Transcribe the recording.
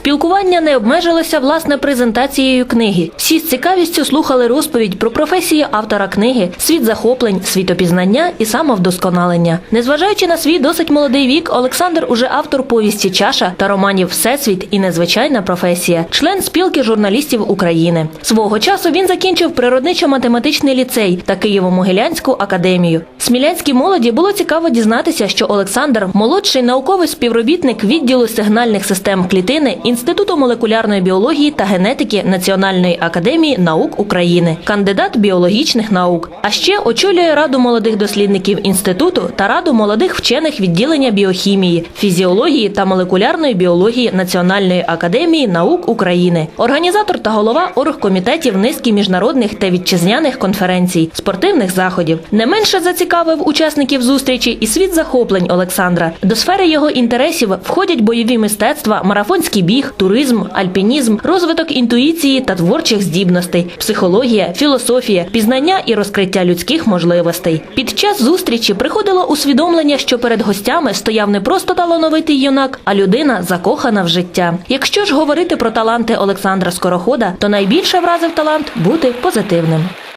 Спілкування не обмежилося власне презентацією книги. Всі з цікавістю слухали розповідь про професію автора книги, світ захоплень, світопізнання і самовдосконалення. Незважаючи на свій досить молодий вік, Олександр уже автор повісті Чаша та романів Всесвіт і незвичайна професія, член спілки журналістів України. Свого часу він закінчив природничо-математичний ліцей та Києво-Могилянську академію. Смілянській молоді було цікаво дізнатися, що Олександр молодший науковий співробітник відділу сигнальних систем клітини Інституту молекулярної біології та генетики Національної академії наук України, кандидат біологічних наук. А ще очолює раду молодих дослідників інституту та раду молодих вчених відділення біохімії, фізіології та молекулярної біології Національної академії наук України, організатор та голова оргкомітетів низки міжнародних та вітчизняних конференцій, спортивних заходів. Не менше зацікавив учасників зустрічі і світ захоплень Олександра. До сфери його інтересів входять бойові мистецтва, марафонський біг, туризм, альпінізм, розвиток інтуїції та творчих здібностей, психологія, філософія, пізнання і розкриття людських можливостей. Під час зустрічі приходило усвідомлення, що перед гостями стояв не просто талановитий юнак, а людина закохана в життя. Якщо ж говорити про таланти Олександра Скорохода, то найбільше вразив талант бути позитивним.